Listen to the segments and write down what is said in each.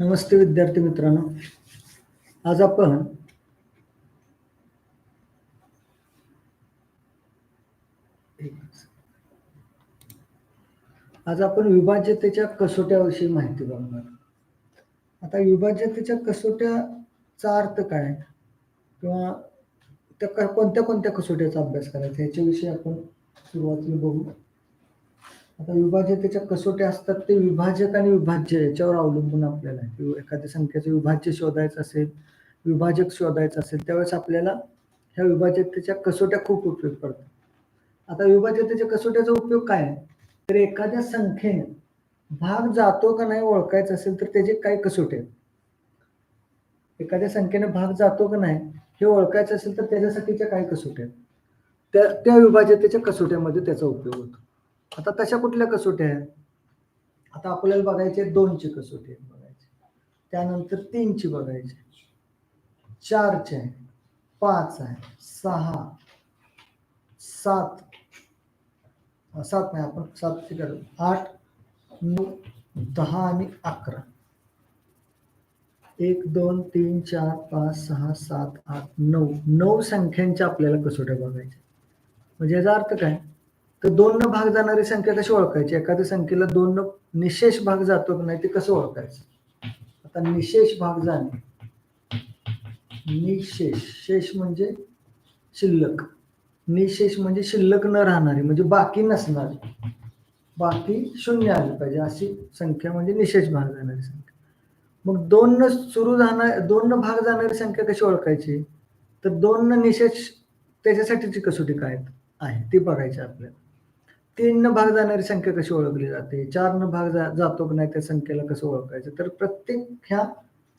नमस्ते विद्यार्थी मित्रांनो. आज आपण आज आपण विभाज्यतेच्या कसोट्याविषयी माहिती बघणार. आता विभाज्यतेच्या कसोट्याचा अर्थ काय? किंवा त्या कोणत्या कोणत्या कसोट्याचा अभ्यास करायचा? याच्याविषयी आपण सुरुवातीला बघू. आता विभाज्यतेच्या कसोट्या असतात ते विभाजक आणि विभाज्य याच्यावर अवलंबून आपल्याला आहे. एखाद्या संख्येचं विभाज्य शोधायचं असेल विभाजक शोधायचं असेल त्यावेळेस आपल्याला ह्या विभाज्यतेच्या कसोट्या खूप उपयोग पडतात. आता विभाजकतेच्या कसोट्याचा उपयोग काय आहे? तर एखाद्या संख्येने भाग जातो का नाही ओळखायचं असेल तर त्याचे काय कसोटे आहेत. एखाद्या संख्येने भाग जातो का नाही हे ओळखायचं असेल तर त्याच्यासाठीच्या काय कसोट्या आहेत. त्या त्या विभाज्यतेच्या कसोट्यामध्ये त्याचा उपयोग होतो. आता तशा कुठल्या कसोट्या आहेत? आता आपल्याला बघायचे दोनची कसोटी आहेत बघायचे. त्यानंतर तीनची बघायची चारचे आहे पाच आहे सहा सात सात नाही आपण सातची करू. आठ नऊ दहा आणि अकरा. एक दोन तीन चार पाच सहा सात आठ नऊ. नऊ संख्यांच्या आपल्याला कसोट्या बघायच्या म्हणजे याचा अर्थ काय? तर दोन न भाग जाणारी संख्या कशी ओळखायची? एखाद्या संख्येला दोन न निशेष भाग जातो की नाही ते कसं ओळखायचं? आता निशेष भाग जाणे. निशेष. शेष म्हणजे शिल्लक. निशेष म्हणजे शिल्लक न राहणारी म्हणजे बाकी नसणारी. बाकी शून्य आली पाहिजे. अशी संख्या म्हणजे निशेष भाग जाणारी संख्या. मग दोन न सुरू जाणार दोन न भाग जाणारी संख्या कशी ओळखायची? तर दोन न निशेष त्याच्यासाठीची कसोटी काय आहे? ती बघायची आपल्याला. तीन न भाग जाणारी संख्या कशी ओळखली जाते? चार न भाग जा जातो की नाही त्या संख्येला कसं ओळखायचं? तर प्रत्येक ह्या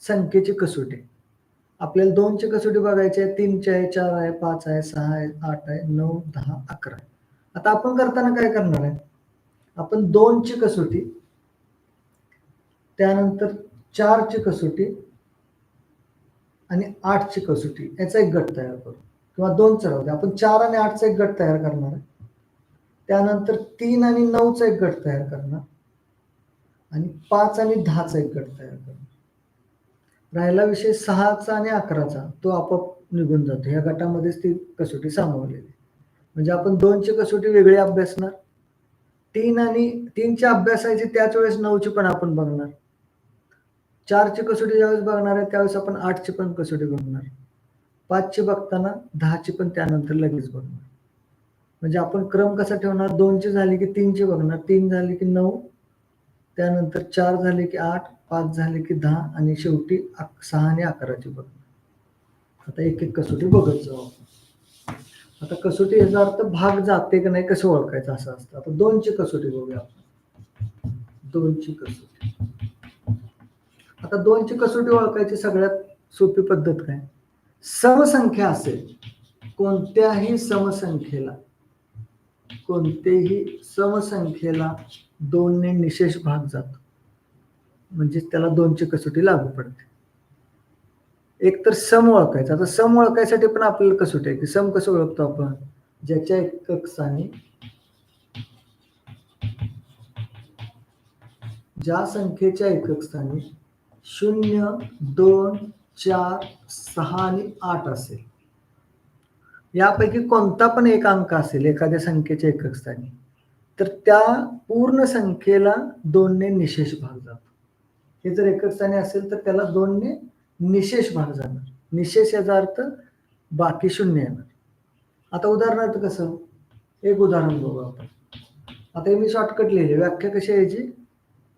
संख्येची कसोटी. आपल्याला दोनची कसोटी बघायची आहे तीनची आहे चार आहे पाच आहे सहा आहे आठ आहे नऊ दहा अकरा आता आपण करताना काय करणार आहे? आपण दोनची कसोटी त्यानंतर चारची कसोटी आणि आठची कसोटी याचा एक गट तयार करू. किंवा दोन चढवते आपण चार आणि आठचा एक गट तयार करणार आहे. त्यानंतर तीन आणि नऊचा एक गट तयार करणार. आणि पाच आणि दहाचा एक गट तयार करणार. राहिला विषय सहाचा आणि अकराचा. तो आपोआप निघून जातो. ह्या गटामध्येच ती कसोटी सामावलेली. आहे. म्हणजे आपण दोनची कसोटी वेगळी अभ्यासणार. तीन आणि तीनच्या अभ्यासाची त्याच वेळेस नऊची पण आपण बघणार. चारची कसोटी ज्यावेळेस बघणार आहे त्यावेळेस आपण आठची पण कसोटी बघणार. पाचची बघताना दहाची पण त्यानंतर लगेच बघणार. म्हणजे आपण क्रम कसा ठेवणार? दोनचे झाली की तीनची बघणार. तीन झाली की नऊ त्यानंतर चार झाले की आठ पाच झाले की दहा आणि शेवटी अक- सहा आणि अकराची बघणार. आता एक एक कसोटी बघत जाऊ आपण. आता कसोटी याचा अर्थ भाग जाते की नाही कसं ओळखायचं असं असतं. आता दोनची कसोटी बघूया आपण. दोनची कसोटी. आता दोनची कसोटी ओळखायची सगळ्यात सोपी पद्धत काय? समसंख्या असेल. कोणत्याही समसंख्येला. कोणतेही समसंख्येला दोनने निशेष भाग जातो म्हणजे त्याला दोनची कसोटी लागू पडते. एक तर सम ओळखायचा. आता सम ओळखायसाठी पण आपल्याला कसोटी आहे की सम कसं ओळखतो आपण? ज्याच्या एकक स्थानी ज्या संख्येच्या एकक स्थानी शून्य दोन चार सहा आणि आठ असेल. यापैकी कोणता पण एक अंक असेल एखाद्या संख्येच्या एकक स्थानी तर त्या पूर्ण संख्येला दोनने निशेष भाग जातो. हे जर एकक स्थानी असेल तर त्याला दोनने निशेष भाग जाणार. निशेष याचा अर्थ बाकी शून्य येणार. आता उदाहरणार्थ कसं? एक उदाहरण बघू आपण. आता हे मी शॉर्टकट लिहिले. व्याख्या कशी यायची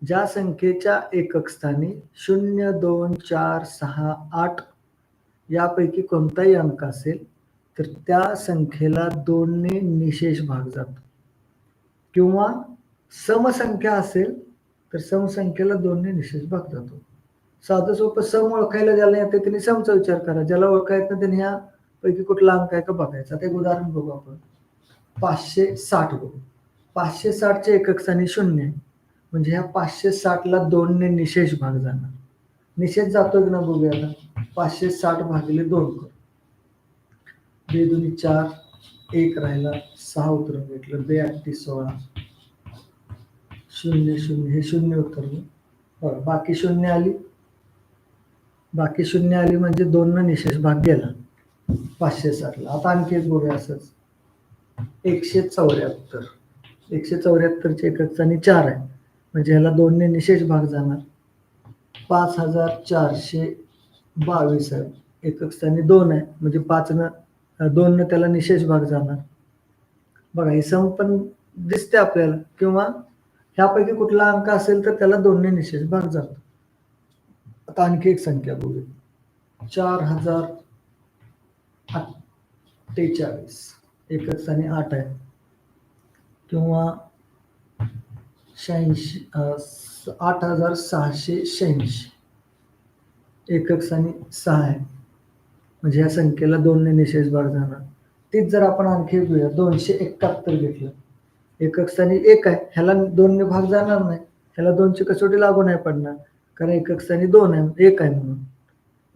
ज्या संख्येच्या एकक स्थानी शून्य दोन चार सहा आठ यापैकी कोणताही अंक असेल तर त्या संख्येला दोनने निशेष भाग जातो. किंवा समसंख्या असेल तर समसंख्येला दोनने निशेष भाग जातो. साधं सोपं सम ओळखायला ज्याला येते त्यांनी समचा विचार करा. ज्याला ओळखायचं नाही त्यांनी ह्या पैकी कुठला अंक आहे का बघायचा. आता एक उदाहरण बघू आपण. पाचशे साठ बघू. पाचशे साठचे एकक स्थानी शून्य. म्हणजे ह्या पाचशे साठला दोनने निशेष भाग जाणार. निशेष जातो की ना बघूया आता. पाचशे साठ भागिले दोन करू. बे दोन्ही चार एक राहिला सहा उतरून भेटलं बे आठतीस सोळा. शून्य शून्य हे शून्य उतरलं बरं बाकी शून्य आली. बाकी शून्य आली म्हणजे दोन निशेष भाग गेला. पाचशे साठला आता आणखी एक बघूया असंच. एकशे चौऱ्याहत्तर. एकशे चौऱ्याहत्तरचे एकच आणि चार आहे. म्हणजे ह्याला दोनने निशेष भाग जाणार. पाच हजार चारशे बावीस आहे. एकक स्थानी दोन आहे. म्हणजे पाचनं दोन त्याला निशेष भाग जाणार. बघा इसम सम पण दिसते आपल्याला. किंवा ह्यापैकी कुठला अंक असेल तर त्याला दोनने निशेष भाग जातो आता आणखी एक संख्या बघूया. चार हजार अठ्ठेचाळीस. एकक आणि आठ आहे. किंवा शहाऐंशी आठ हजार सहाशे शहाऐंशी. एकक आणि सहा आहे. म्हणजे या संख्येला दोनने निशेष भाग जाणार. तीच जर आपण आणखी घेऊया दोनशे एकाहत्तर घेतलं. एकक स्थानी एक आहे ह्याला दोनने भाग जाणार नाही. ह्याला दोनची कसोटी लागू नाही पडणार कारण एकक स्थानी दोन आहे एक आहे म्हणून.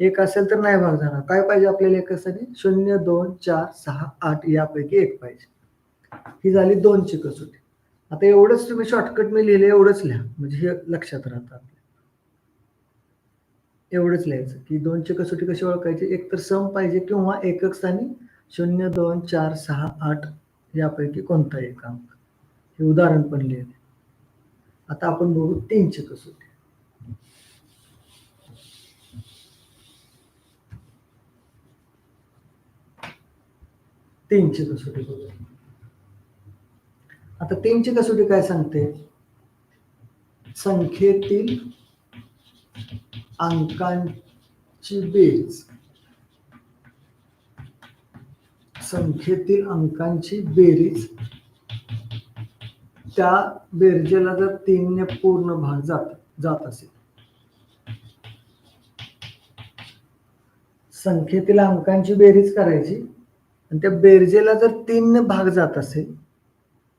एक असेल तर नाही भाग जाणार. काय पाहिजे आपल्याला एकक स्थानी? शून्य दोन चार सहा आठ यापैकी एक पाहिजे. ही झाली दोनची कसोटी. आता एवढंच तुम्ही शॉर्टकट मी लिहिले एवढंच लिहा. म्हणजे हे लक्षात राहतं एवढंच लिहायचं की दोनची कसोटी कशी ओळखायची? एक तर सम पाहिजे किंवा एकक स्थानी शून्य दोन चार सहा आठ यापैकी कोणता एक अंक हे उदाहरण पण लिहिले आता आपण बघू तीनची कसोटी. तीनची कसोटी बघू आता तीनची कसोटी काय सांगते? संख्येतील अंकांची बेरीज संख्येतील अंकांची बेरीज. त्या बेरजेला जर तीनने पूर्ण भाग जात जात असेल. संख्येतील अंकांची बेरीज करायची. आणि त्या बेरजेला जर तीनने भाग जात असेल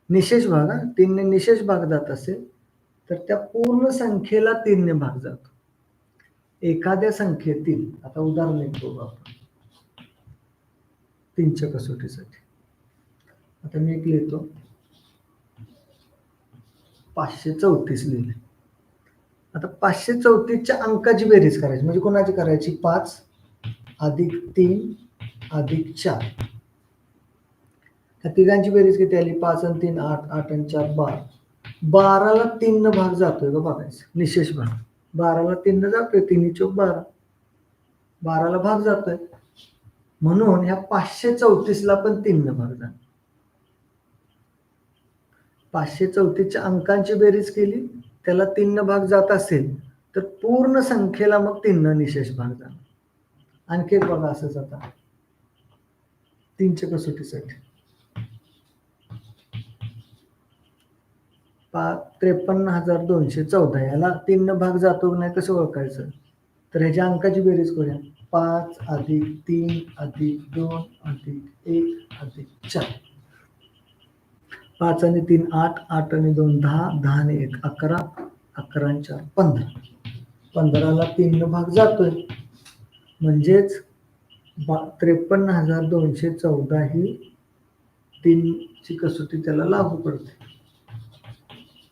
निशेष भाग हा तीनने निशेष भाग जात असेल तर त्या पूर्ण संख्येला तीनने भाग जातो. एखाद्या संख्येतील आता उदाहरण एक बघू आपण. तीनच्या कसोटीसाठी आता मी एक लिहितो. पाचशे चौतीस लिहिले. आता पाचशे चौतीसच्या अंकाची बेरीज करायची म्हणजे कोणाची करायची? पाच अधिक तीन अधिक चार. त्या तिघांची बेरीज किती आली? पाच आणि तीन आठ आठ आणि चार बारा. बाराला तीन भाग जातोय का बघायचं. निशेष भाग. बाराला तीन जातोय तिन्ही चौक बारा. बाराला भाग जातोय. म्हणून ह्या पाचशे चौतीसला पण तीन भाग जाणार पाचशे चौतीसच्या अंकांची बेरीज केली त्याला तीन भाग जात असेल तर पूर्ण संख्येला मग तीन निशेष भाग जाणार आणखी एक बघा असंच आता तीनच्या कसोटीसाठी. पाच त्रेपन्न हजार दोनशे चौदा याला तीन भाग जातो की नाही कसं ओळखायचं? तर ह्याच्या अंकाची बेरीज करूया. पाच अधिक तीन अधिक दोन अधिक एक अधिक चार. पाच आणि तीन आठ आठ आणि दोन दहा दहा आणि एक अकरा अकरा आणि चार पंधरा. पंधराला तीन भाग जातोय. म्हणजेच बा त्रेपन्न हजार दोनशे चौदा ही तीनची कसोटी त्याला लागू पडते.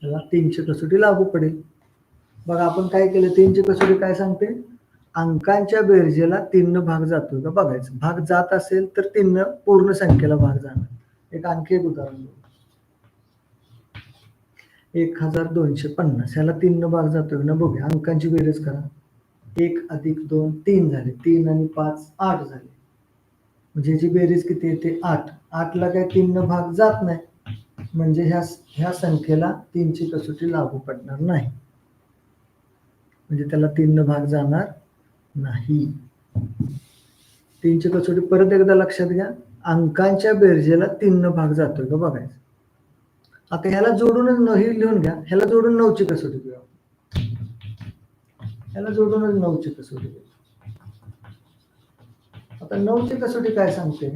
त्याला तीनशे कसोटी लागू पडेल. बघा आपण काय केलं? तीनशे कसोटी काय सांगते? अंकांच्या बेरजेला तीन भाग जातोय का? बघायचं. भाग जात असेल तर तीन पूर्ण संख्येला भाग जाणार. एक आणखी एक उदाहरण एक हजार दोनशे पन्नास. ह्याला तीन भाग जातोय ना बघूया. अंकांची बेरीज करा. एक अधिक दोन तीन झाले. तीन आणि पाच आठ झाले. म्हणजे याची बेरीज किती येते? आठ. आठला काय तीन भाग जात नाही. म्हणजे ह्या ह्या संख्येला तीनची कसोटी लागू पडणार नाही. म्हणजे त्याला तीन भाग जाणार नाही. तीनची कसोटी परत एकदा लक्षात घ्या. अंकांच्या बेरजेला तीन भाग जातोय का बघायचं. आता ह्याला जोडूनच न लिहून घ्या. ह्याला जोडून नऊची कसोटी घेऊ ह्याला जोडूनच नऊची कसोटी घेऊ. आता नऊची कसोटी काय सांगते?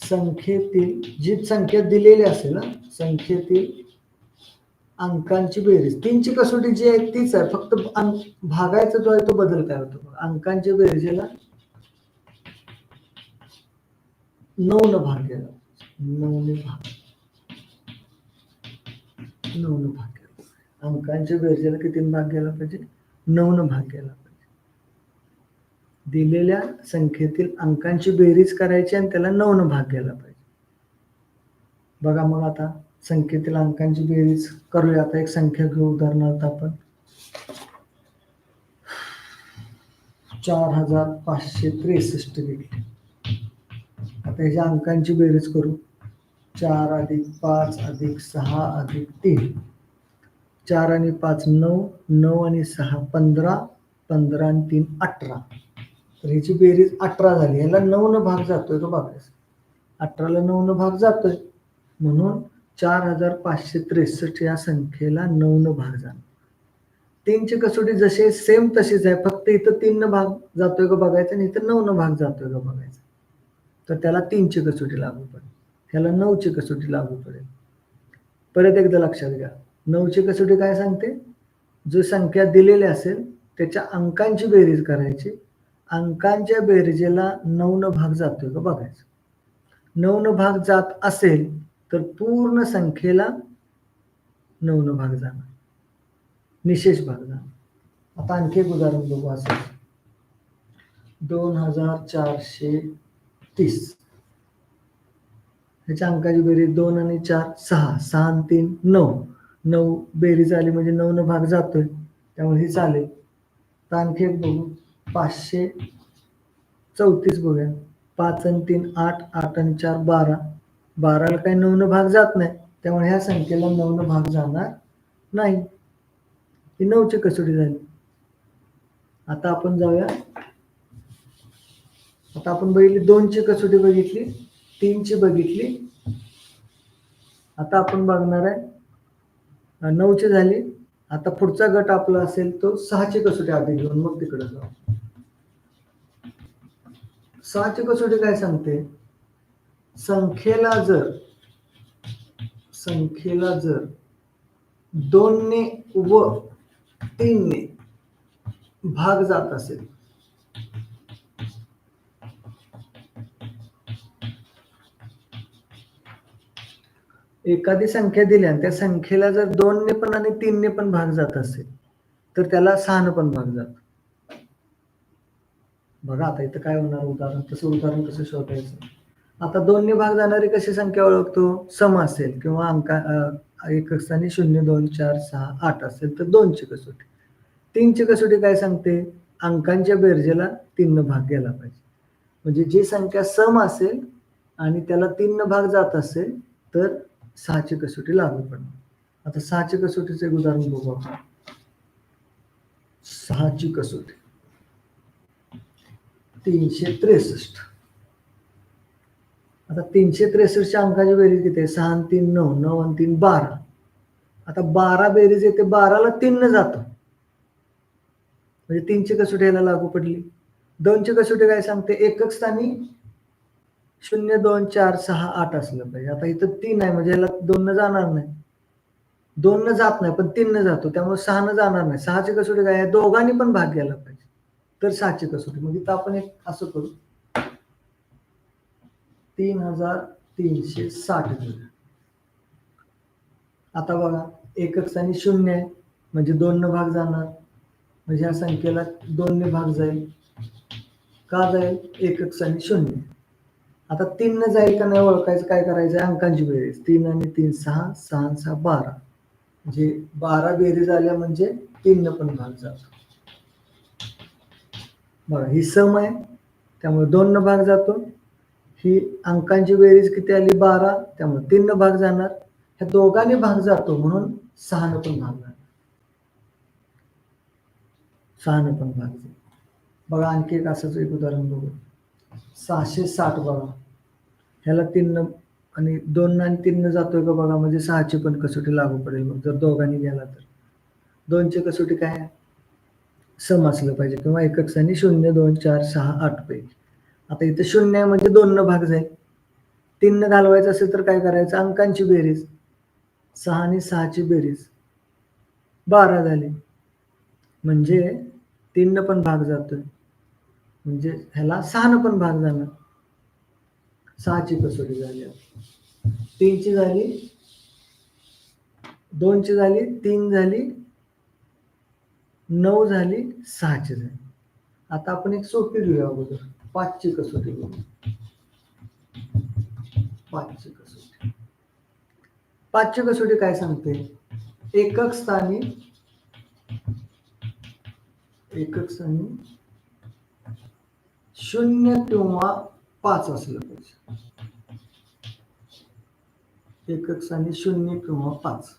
संख्येतील जी संख्या दिलेली असेल ना संख्येतील अंकांची बेरीज. तीनची कसोटी जी आहे तीच आहे. फक्त भागायचा जो आहे तो बदल काय होतो? अंकांच्या बेरीजेला नऊ न भाग गेला. नऊने भाग. नऊ न भाग गेला. अंकांच्या बेरजेला किती भाग गेला पाहिजे? नऊ न भाग गेला. पाहिजे दिलेल्या संख्येतील अंकांची बेरीज करायची आणि त्याला नऊनं भाग घ्यायला पाहिजे. बघा मग आता संख्येतील अंकांची बेरीज करूया. आता एक संख्या घेऊ उदाहरणार्थ आपण. चार हजार पाचशे त्रेसष्ट घेतली. आता ह्याच्या अंकांची बेरीज करू. चार अधिक पाच अधिक सहा अधिक तीन. चार आणि पाच नऊ नऊ आणि सहा पंधरा पंधरा आणि तीन अठरा. तर ह्याची बेरीज अठरा झाली. ह्याला नऊनं भाग जातोय का बघायचं अठराला नऊनं भाग जातोय. म्हणून चार हजार पाचशे त्रेसष्ट या संख्येला नऊनं भाग जाणार. तीनची कसोटी जसे सेम तशीच आहे. फक्त इथं तीननं भाग जातोय का बघायचं आणि इथं नऊनं भाग जातोय का बघायचं. तर त्याला तीनची कसोटी लागू पडेल. ह्याला नऊची कसोटी लागू पडेल. परत एकदा लक्षात घ्या. नऊची कसोटी काय सांगते? जो संख्या दिलेली असेल त्याच्या अंकांची बेरीज करायची. अंकांच्या बेरजेला नऊनं भाग जातोय का बघायचं. नऊनं भाग जात असेल तर पूर्ण संख्येला नऊनं भाग जाणार. निशेष भाग जाणार. आता आणखी एक उदाहरण बघू असं. दोन हजार चारशे तीस. ह्याच्या अंकाची बेरीज दोन आणि चार सहा सहा आणि तीन नऊ. नऊ बेरीज आली म्हणजे नऊनं भाग जातोय. त्यामुळे ही चालेल. तर आणखी एक बघू. पाचशे चौतीस बघूया. पाच आणि तीन आठ आठ आणि चार बारा. बाराला काही नऊनं भाग जात नाही. त्यामुळे ह्या संख्येला नऊनं भाग जाणार नाही. ही नऊची कसोटी झाली. आता आपण जाऊया. आता आपण बघितली दोनची कसोटी बघितली तीनची बघितली. आता आपण बघणार आहे. नऊची झाली. आता पुढचा गट आपला असेल तो सहाची कसोटी आधी घेऊन मग तिकडे जाऊ. सहाची कसोटी काय सांगते? संख्येला जर संख्येला जर दोनने व तीनने भाग जात असेल एखादी संख्या दिली आणि त्या संख्येला जर दोनने पण आणि तीनने पण भाग जात असेल तर त्याला सहानं पण भाग जातो. बघा आता इथं काय होणार उदाहरण तसं उदाहरण कसं शोधायचं? आता दोन्ही भाग जाणारी कशी संख्या ओळखतो? सम असेल किंवा अंका एक स्थानी शून्य दोन चार सहा आठ असेल तर दोनची कसोटी. तीनची कसोटी काय सांगते? अंकांच्या बेरजेला तीननं भाग गेला पाहिजे. म्हणजे जी संख्या सम असेल आणि त्याला तीननं भाग जात असेल तर सहाची कसोटी लागू पडणार. आता सहाची कसोटीचं एक उदाहरण बघू आपण. सहाची कसोटी. तीनशे त्रेसष्ट. आता तीनशे त्रेसष्टच्या अंकाची बेरीज किती आहे? सहा तीन नऊ नऊ आणि तीन बारा. आता बारा बेरीज येते बाराला तीन न जातो. म्हणजे तीनशे कसोटी लागू पडली. दोनशे कसोटी काय सांगते? एकच स्थानी शून्य दोन चार सहा आठ असलं पाहिजे. आता इथं तीन आहे म्हणजे याला दोन न जाणार नाही. दोन न जात नाही पण तीन न जातो. त्यामुळे सहा न जाणार नाही. सहाची कसोटी काय आहे? दोघांनी पण भाग घ्यायला पाहिजे. तर सहाची कसोटी मग इथं आपण एक असं करू. तीन हजार तीनशे साठ आता बघा एकक आणि शून्य आहे. म्हणजे दोन न भाग जाणार. म्हणजे या संख्येला दोन ने भाग जाईल. का जाईल? एकक आणि शून्य. आता तीन न जाईल का नाही ओळखायचं काय करायचं अंकांची बेरीज. तीन आणि तीन सहा सहा सहा बारा. म्हणजे बारा बेरीज आल्या म्हणजे तीन न पण भाग जातो. बघा ही सम आहे त्यामुळे दोन न भाग जातो. ही अंकांची बेरीज किती आली? बारा. त्यामुळे तीन न भाग जाणार. ह्या दोघांनी भाग जातो म्हणून सहा पण भाग जाणार. सहा पण भाग जाईल. बघा आणखी एक असंच एक उदाहरण बघू. सहाशे साठ बघा. ह्याला तीन आणि दोन आणि तीन जातोय का बघा म्हणजे सहाची पण कसोटी लागू पडेल मग जर दोघांनी गेला तर. दोनची कसोटी काय आहे? सम असलं पाहिजे किंवा एकक स्थानी शून्य दोन चार सहा आठ पेज आता इथं शून्य म्हणजे दोन भाग जाईल. तीन घालवायचं असेल तर काय करायचं? अंकांची बेरीज. सहा आणि सहाची बेरीज. बारा झाली. म्हणजे तीन पण भाग जातोय. म्हणजे ह्याला सहा पण भाग जाणार. सहाची कसोटी झाली तीनची झाली. दोनची झाली. तीन झाली. नऊ झाली सहाची झाली. आता आपण एक सोपी घेऊया अगोदर. पाचची कसोटी घेऊ पाचची कसोटी. पाचची कसोटी काय सांगते? एकक स्थानी एकक स्थानी शून्य किंवा पाच असलं पाहिजे. एकक स्थानी शून्य किंवा पाच.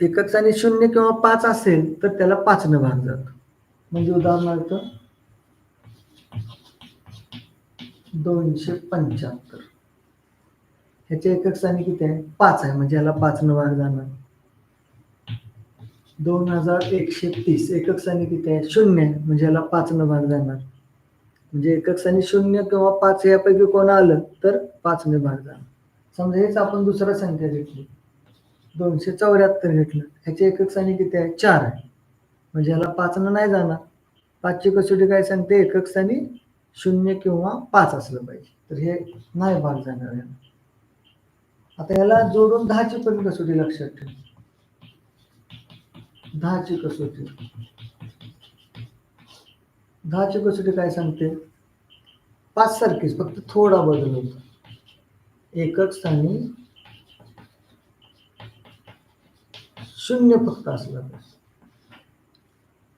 एकच आणि शून्य किंवा पाच असेल तर त्याला पाचनं भाग जातो. म्हणजे उदाहरणार्थ दोनशे पंच्याहत्तर. ह्याच्या एकक स्थानी किती आहे? पाच आहे म्हणजे याला पाचनं भाग जाणार. दोन हजार एकशे तीस एकक स्थानी किती आहे? शून्य म्हणजे याला पाचनं भाग जाणार. म्हणजे एकक स्थानी शून्य किंवा पाच यापैकी कोण आलं तर पाचने भाग जाणार. समजा हेच आपण दुसरा संख्या घेतली. दोनशे चौऱ्याहत्तर घेतलं. ह्याचे एकक स्थानी किती आहे? चार आहे. म्हणजे ह्याला पाचनं नाही जाणार. पाचची कसोटी काय सांगते? एकक स्थानी शून्य किंवा पाच असलं पाहिजे. तर हे नाही भाग जाणार याला. आता याला जोडून दहाची पण कसोटी लक्षात ठेव. दहाची कसोटी. दहाची कसोटी काय सांगते? पाच सारखीच फक्त थोडा बदल होतो. एकक स्थानी शून्य फक्त असला पाहिजे.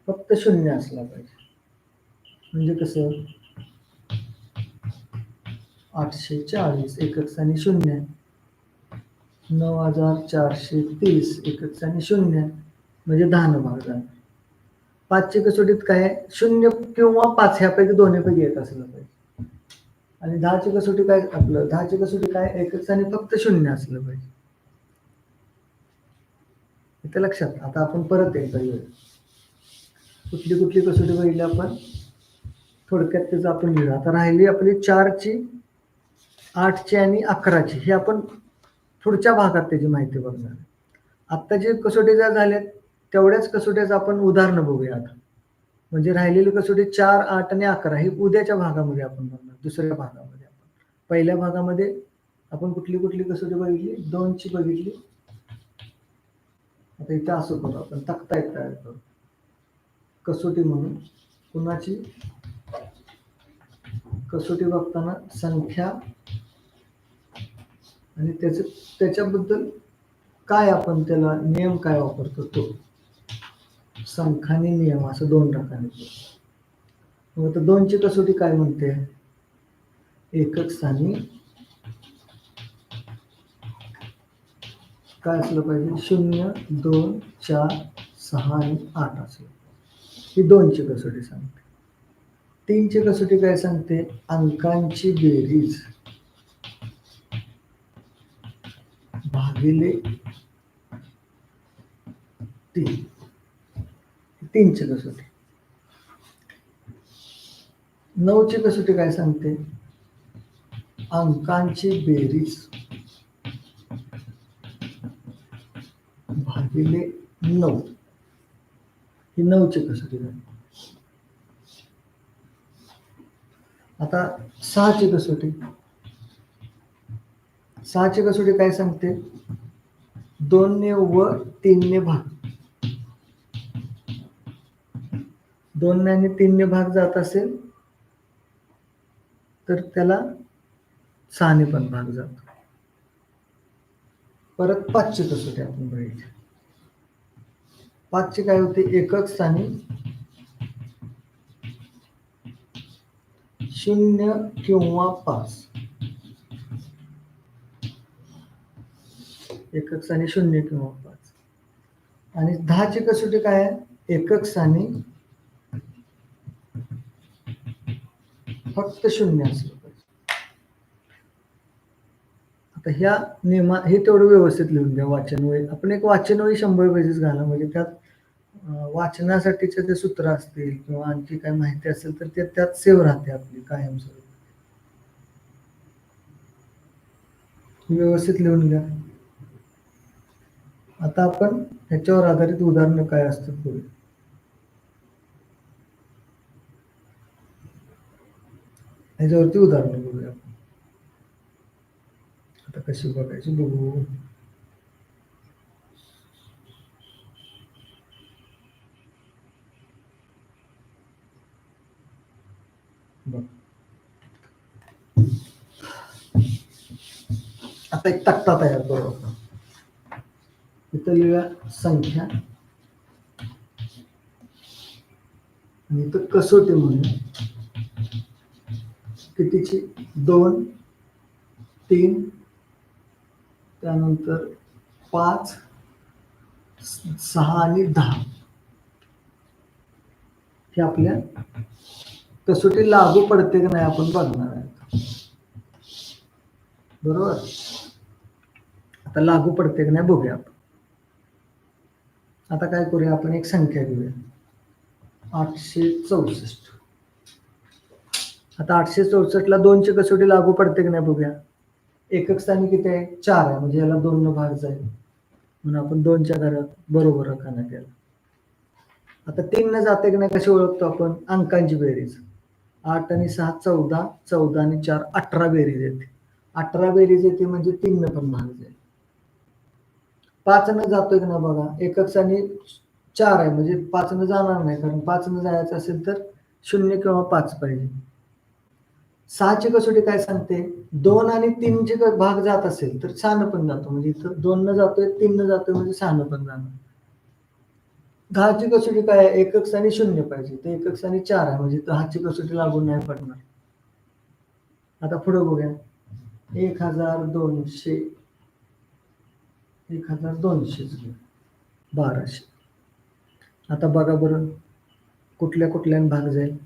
फक्त शून्य असला पाहिजे. म्हणजे कसं? आठशे चाळीस एकच आणि शून्य. नऊ हजार चारशे तीस एकच आणि शून्य. म्हणजे दहा न भाग जाणार पाचशे कसोटीत काय? शून्य किंवा पाच ह्यापैकी दोन्हीपैकी एक असलं पाहिजे. आणि दहाची कसोटी काय? आपलं दहाची कसोटी काय? एकच आणि फक्त शून्य असलं पाहिजे. इथं लक्षात. आता आपण परत एकदा येऊया. कुठली कुठली कसोटी बघितली आपण? थोडक्यात त्याचं आपण लिहू आता राहिली आपली चारची आठची आणि अकराची. ही आपण पुढच्या भागात त्याची माहिती बघणार. आत्ता जे कसोटी ज्या झाल्यात तेवढ्याच कसोट्याचं आपण उदाहरणं बघूया आता. म्हणजे राहिलेली कसोटी चार आठ आणि अकरा ही उद्याच्या भागामध्ये आपण बघणार. दुसऱ्या भागामध्ये आपण. पहिल्या भागामध्ये आपण कुठली कुठली कसोटी बघितली? दोनची बघितली. आता इथं असं करू आपण तक्ता एक तयार करू कसोटी म्हणून कुणाची? कसोटी बघताना संख्या आणि त्याच त्याच्याबद्दल काय आपण त्याला नियम काय वापरतो तो? संख्या आणि नियम असं दोन प्रकारे मग आता दोनची कसोटी काय म्हणते? एकक स्थानी काय असलं पाहिजे? शून्य दोन चार सहा आणि आठ असलं. ही दोनची कसोटी सांगते. तीनची कसोटी काय सांगते? अंकांची बेरीज. भागिले तीन. तीनची कसोटी. नऊची कसोटी काय सांगते? अंकांची बेरीज. भागिले नऊ. ही नऊचे कसोटी झाली? आता सहाची कसोटी. सहाची कसोटी काय सांगते? दोनने व तीनने भाग. दोनने आणि तीनने भाग जात असेल तर त्याला सहाने पण भाग जातो. परत पाचची कसोटी आपण बघितली. पाचची काय होते? एकक स्थानी शून्य किंवा पाच. एकक स्थानी शून्य किंवा पाच. आणि दहाची कसोटी काय आहे? एकक स्थानी फक्त शून्य असलं पाहिजे. आता ह्या नियमा हे तेवढं व्यवस्थित लिहून घ्या वाचनवयी आपण एक वाचनवय शंभर पेजेस घाला म्हणजे त्यात वाचनासाठीचे ते सूत्र असतील किंवा आणखी काय माहिती असेल तर ते त्यात सेव्ह राहते आपली कायमस्वरूपी. व्यवस्थित लिहून घ्या. आता आपण ह्याच्यावर आधारित उदाहरणं काय असतात पुढे ह्याच्यावरती उदाहरणं बघूया आपण. आता कशी बघायची? बघू. आता एक तक्ता तयार करू आपण. इथं लिहूया संख्या. आणि इथं कसोटी म्हणूया. कितीची? दोन तीन त्यानंतर पाच सहा आणि दहा. हे आपल्या कसोटी लागू पडते की नाही आपण बघणार आहे बरोबर? आता लागू पडते की नाही बघूया आपण. आता काय करूया आपण? एक संख्या घेऊया. आठशे चौसष्ट. आता आठशे चौसष्टला दोनची कसोटी लागू पडते की नाही बघूया? एकक स्थानी किती आहे? चार आहे. म्हणजे याला दोन न भाग जाईल. म्हणून आपण दोनच्या घरात बरोबर रकाना केला. आता तीन न जाते की नाही कशी ओळखतो आपण? अंकांची बेरीज. आठ आणि सहा चौदा चौदा आणि चार अठरा बेरीज येते. अठरा बेरीज येते म्हणजे तीन न पण भाग जाईल. पाचनं जातोय की ना बघा? एकक आणि चार आहे म्हणजे पाचनं जाणार नाही कारण पाचनं जायचं असेल तर शून्य किंवा पाच पाहिजे. सहाची कसोटी काय सांगते? दोन आणि तीनचे भाग जात असेल तर सहानं पण जातो. म्हणजे इथं दोन न जातोय तीन न जातोय म्हणजे सहानं पण जाणार. दहाची कसोटी काय आहे? एकक आणि शून्य पाहिजे. तर एकक आणि चार आहे म्हणजे दहाची कसोटी लागून नाही पडणार. आता पुढे बघूया. एक हजार दोनशे एक हजार दोनशे बाराशे. आता बघा बरं कुठल्या कुठल्या भाग जाईल?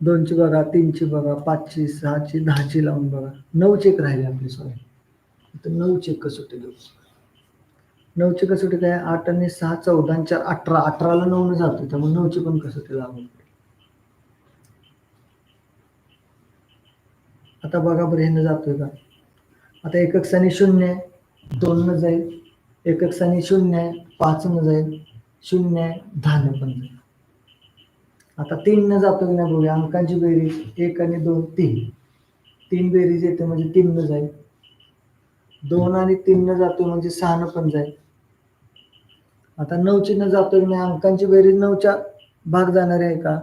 दोनची बघा तीनची बघा पाचची सहाची दहाची लावून बघा. नऊ चेक राहिले आपली सॉरी तर नऊ चेक कसोटी देऊ. नऊची कसोटी काय? आठ आणि सहा चौदा आणि चार अठरा. अठराला नऊ न जातो त्यामुळे नऊची पण कसोटी लागून आता बघा बरं हे जातोय का? आता एकक स्थानी शून्य. आहे दोन न जाईल. एक साने शून्य आहे पाच न जाईल. शून्य आहे दहा न पण जाईल. आता तीन न जातो की नाही बघूया. अंकांची बेरीज एक आणि दोन तीन. तीन बेरीज येते म्हणजे तीन न जाईल. दोन आणि तीन न जातो म्हणजे सहा न पण जाईल. आता नऊची न जातो की नाही? अंकांची बेरीज नऊच्या भाग जाणार आहे का?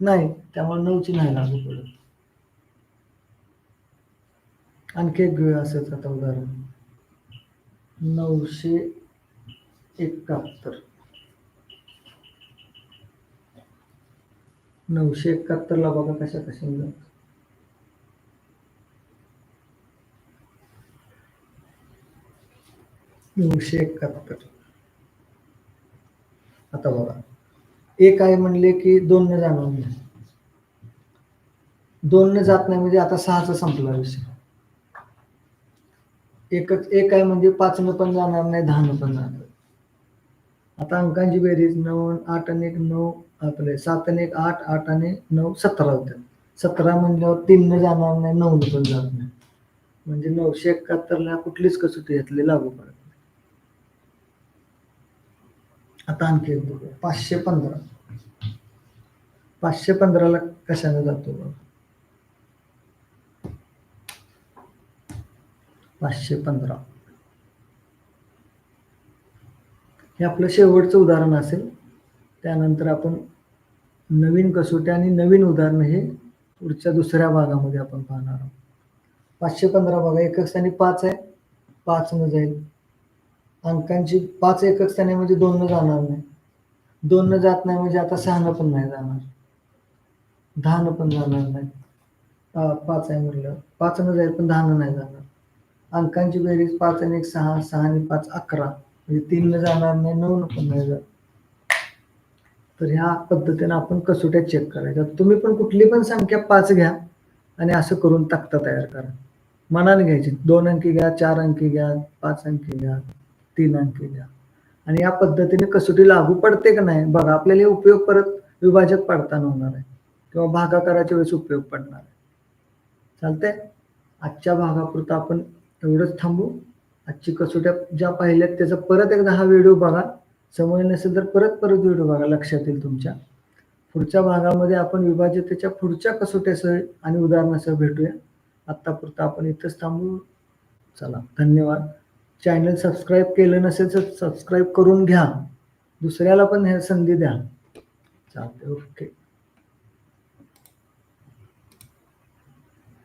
नाही. त्यामुळे नऊची नाही लागू पडत. आणखी एक घेऊया असंच आता उदाहरण. नऊशे एकाहत्तर. नऊशे एकाहत्तरला बघा कशा कशा मिळत नऊशे एकाहत्तर. आता बघा. एक आहे म्हणले की दोन न जाणार नाही दोन न जात नाही म्हणजे आता सहाचा संपला विषय. एकच एक आहे म्हणजे पाचनं पण जाणार नाही दहानं पण जाणार आता अंकांची बेरीज नऊ आठ आणि एक नऊ आपले सात आणि एक आठ आठ आणि नऊ सतरा होत्या सतरा म्हणल्यावर तीन जाणार नाही नऊ पण जात नाही. म्हणजे नऊशे एकाहत्तरला कुठलीच कसोटी घेतली लागू पडत नाही. आता आणखी एक बघूया. पाचशे पंधरा. पाचशे पंधराला कशाने जातो बघा. पाचशे पंधरा. हे आपलं शेवटचं उदाहरण असेल. त्यानंतर आपण नवीन कसोटी आणि नवीन उदाहरण हे पुढच्या दुसऱ्या भागामध्ये आपण पाहणार आहोत. पाचशे पंधरा बघा एकक स्थानी पाच आहे. पाच न जाईल. अंकांची पाच एकक स्थानी म्हणजे दोन न जाणार नाही. दोन न जात नाही म्हणजे आता सहानं पण नाही जाणार. दहानं पण जाणार नाही. पाच आहे म्हटलं पाच न जाईल पण दहानं नाही जाणार. अंकांची बेरीज पाच आणि एक सहा सहा आणि पाच अकरा. म्हणजे तीन न जाणार नाही नऊ न पण नाही जाणार तर ह्या पद्धतीने आपण कसोट्या चेक करायच्या. तुम्ही पण कुठली पण संख्या पाच घ्या आणि असं करून तक्ता तयार करा. मनाने घ्यायची. दोन अंकी घ्या चार अंकी घ्या पाच अंकी घ्या तीन अंकी घ्या. आणि या पद्धतीने कसोटी लागू पडते का नाही बघा आपल्याला हे उपयोग परत विभाजक पडताना होणार आहे. किंवा भागाकाराच्या वेळेस उपयोग पडणार आहे. चालतंय? आजच्या भागापुरता आपण एवढंच थांबू. आजची कसोट्या ज्या पाहिल्यात त्याचा परत एकदा हा व्हिडिओ बघा. समज नसेल तर परत परत व्हिडिओ बघा लक्षात येईल तुमच्या. पुढच्या भागामध्ये आपण विभाजितेच्या पुढच्या कसोट्यासह आणि उदाहरणासह भेटूया. आत्तापुरता आपण इथंच थांबू. चला धन्यवाद. चॅनल सबस्क्राईब केलं नसेल तर सबस्क्राईब करून घ्या. दुसऱ्याला पण ह्या संधी द्या. चालते ओके.